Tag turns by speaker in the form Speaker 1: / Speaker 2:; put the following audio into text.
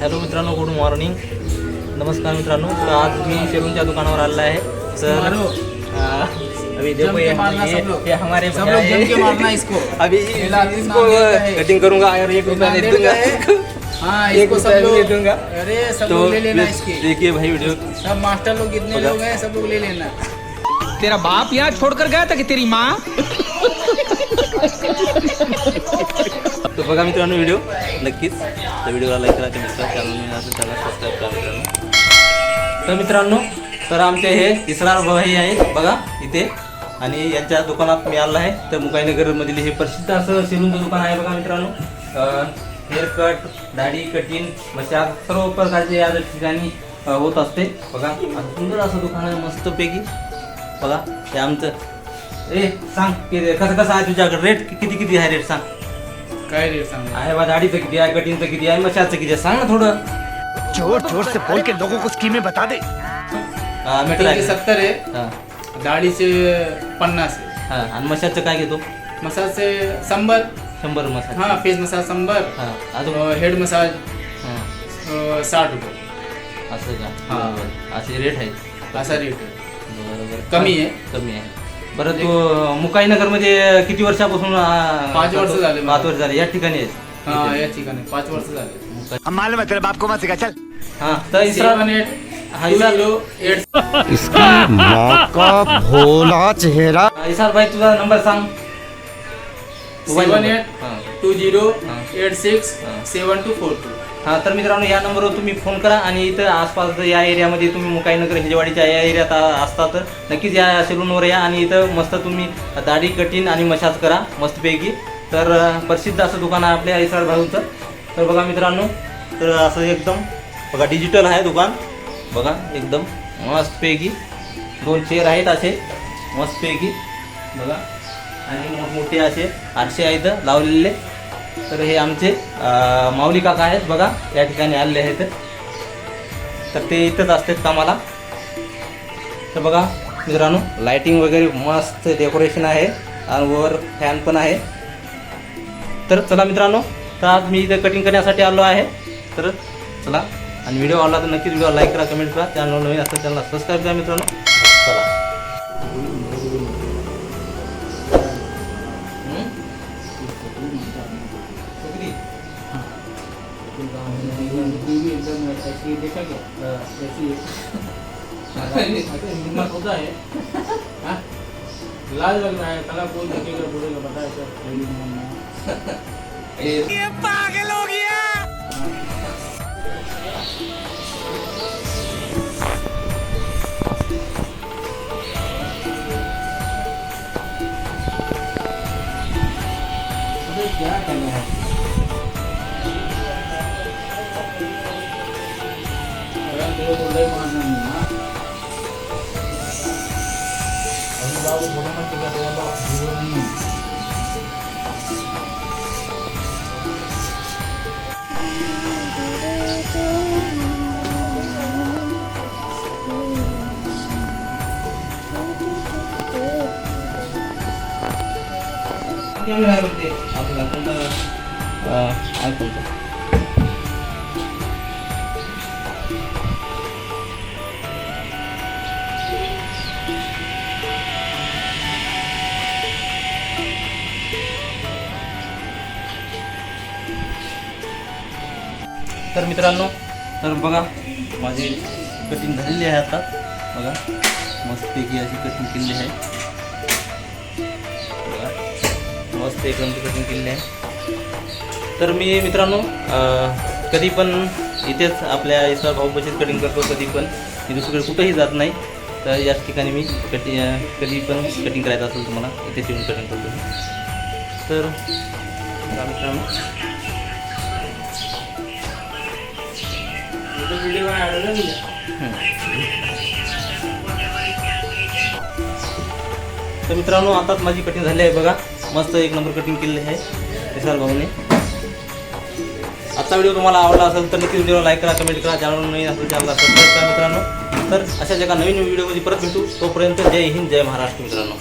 Speaker 1: Hello
Speaker 2: मित्रों
Speaker 1: good morning. नमस्कार
Speaker 2: मित्रों आज
Speaker 1: मैं
Speaker 2: आज
Speaker 1: या
Speaker 2: दुकान पर आला है सर अभी देखो
Speaker 1: ये हमारे
Speaker 2: सब लोग जम के मारना इसको.
Speaker 1: अभी इसको कटिंग करूँगा और एक रुपया
Speaker 2: दे
Speaker 1: दूँगा।
Speaker 2: हाँ.
Speaker 1: एक
Speaker 2: सब
Speaker 1: लोग ले
Speaker 2: लूँगा अरे सब
Speaker 1: तो
Speaker 2: लोग ले लेना इसके.
Speaker 1: देखिए भाई वीडियो।
Speaker 2: सब मास्टर लोग
Speaker 1: इतने
Speaker 2: लोग हैं सब लोग ले लेना.
Speaker 3: तेरा बाप यहाँ छोड़कर गया था कि तेरी माँ?
Speaker 1: तर बघा मित्रांनो व्हिडिओ. नक्कीच तर व्हिडिओला लाईक करा कमेंट चॅनल चॅनल सबस्क्राईब करा मित्रांनो. तर मित्रांनो तर आमचे हे इसरार भाई आहेत बघा इथे. आणि यांच्या दुकानात मी आलो आहे. तर मुकाईनगरमधील हे प्रसिद्ध असं सेलूनचं दुकान आहे बघा मित्रांनो. हेअर कट दाढी कटिंग मशाज सर्व प्रकारचे या ठिकाणी होत असते. बघा सुंदर असं दुकान आहे मस्तपैकी. बघा ते आमचं. ए सांग कसं कसं आहे तुझ्याकडे? रेट किती किती आहे? रेट सांग.
Speaker 2: काय रेट सांग?
Speaker 1: आहे बा दाढीचं किती आहे कटिंगचं किती आहे मशाचं किती आहे? सांग ना थोडं.
Speaker 3: जोर जोर से बोल के लोगों को स्कीमें बता दे.
Speaker 1: हा, मीटर आहे.
Speaker 2: सत्तर आहे.
Speaker 1: हा,
Speaker 2: दाढीचे पन्नास आहे.
Speaker 1: हा. आणि मशाचं काय घेतो?
Speaker 2: मसाजचे शंभर.
Speaker 1: शंभर मसाज.
Speaker 2: हा फेस मसाज शंभर.
Speaker 1: हा अजून?
Speaker 2: हेड मसाज
Speaker 1: हा,
Speaker 2: अं, साठ रुपये.
Speaker 1: असं का?
Speaker 2: हा.
Speaker 1: असे रेट आहेत.
Speaker 2: असा रेट आहे.
Speaker 1: बरोबर.
Speaker 2: कमी आहे.
Speaker 1: कमी आहे. बरं तू मुकाईनगरमध्ये किती वर्षापासून आ,
Speaker 2: पाच वर्ष? झाले मला.
Speaker 1: पाच वर्ष झाले या ठिकाणी आहेस?
Speaker 2: हा. या ठिकाणी पाच वर्ष झाले
Speaker 1: मुकाई-
Speaker 3: हम मालूम है तेरे बाप को मत सिखा चल
Speaker 1: हा तर इसरा
Speaker 2: सेवन एट
Speaker 1: हा,
Speaker 2: टू
Speaker 1: इसा-
Speaker 2: झिरो एट
Speaker 4: इसकी माँ का भोला चेहरा
Speaker 1: इसार भाई तुझा नंबर सांग मोबाईल
Speaker 2: सेवन
Speaker 1: नंबर.
Speaker 2: एट
Speaker 1: हा.
Speaker 2: टू झिरो
Speaker 1: हा.
Speaker 2: एट सिक्स
Speaker 1: हा.
Speaker 2: सेवन टू फोर टू
Speaker 1: हां तर मित्रांनो या नंबरवर तुम्ही फोन करा आणि इथं आसपास या एरियामध्ये तुम्ही मुकाईनगर हिजवाडीच्या या एरियात असता तर नक्कीच या सलूनवर या आणि इथं मस्त तुम्ही दाढी कटिंग आणि मसाज करा मस्तपैकी. तर प्रसिद्ध असं दुकान आहे आपल्या इसरार भाऊचं. तर बघा मित्रांनो तर असं एकदम बघा डिजिटल आहे दुकान. बघा एकदम मस्तपैकी. दोन चेअर आहेत असे मस्तपैकी. बघा आणि मोठमोठे असे आरसे आहेत लावलेले. तर हे आमचे माऊली काका आहेत बघा या ठिकाणी आलेले आहेत. तर ते इथंच असतात कामाला. तर बघा मित्रांनो लाइटिंग वगैरे मस्त डेकोरेशन आहे आणि वर फॅन पण आहे. तर चला मित्रांनो तर आज मी इथं कटिंग करण्यासाठी आलो आहे. तर चला आणि व्हिडिओ आवडला तर नक्कीच व्हिडिओ लाईक करा कमेंट करा. चॅनल नवीन असतं चॅनलला सबस्क्राईब करा मित्रांनो. चला.
Speaker 2: हिम्मत होता है हाँ? लाज लग रहा है कला कोई देखेगा बोलेगा बताए सर?
Speaker 1: ए,
Speaker 2: क्या अरे तेरे को लय मारना नहीं हाँ अभी बाबू बोला मत तेरा तेरा बाप हीरो नहीं है
Speaker 1: कॅमेरा आहे बघ ते आपला कोणता आयफोनचा तर मित्रांनो तर बघा माझी कटिंग झालेली आहे आता. बघा मस्तपैकी अशी कटिंग केलेली आहे. बघा मस्त एकदम कटिंग केलेली आहे. तर मी मित्रांनो कधी पण इथेच आपल्या इथं भाऊ बचत कटिंग करतो कधी पण. मी दुसरीकडे कुठंही जात नाही. तर याच ठिकाणी मी कटिंग कधी पण कटिंग करायचं असेल तुम्हाला इथेच येऊन कटिंग करतो. तर मित्रांनो तर मित्रांनो आताच माझी कटिंग झाली आहे बघा. मस्त एक नंबर कटिंग केलेली आहे विशाल भाऊने. आजचा व्हिडिओ तुम्हाला आवडला असेल तर नक्की व्हिडिओला लाईक करा कमेंट करा. चॅनल नवीन असेल चॅनलला सबस्क्राईब करा मित्रांनो. तर अशा जगा नवीन व्हिडिओमध्ये परत भेटू. तोपर्यंत जय हिंद जय महाराष्ट्र मित्रांनो.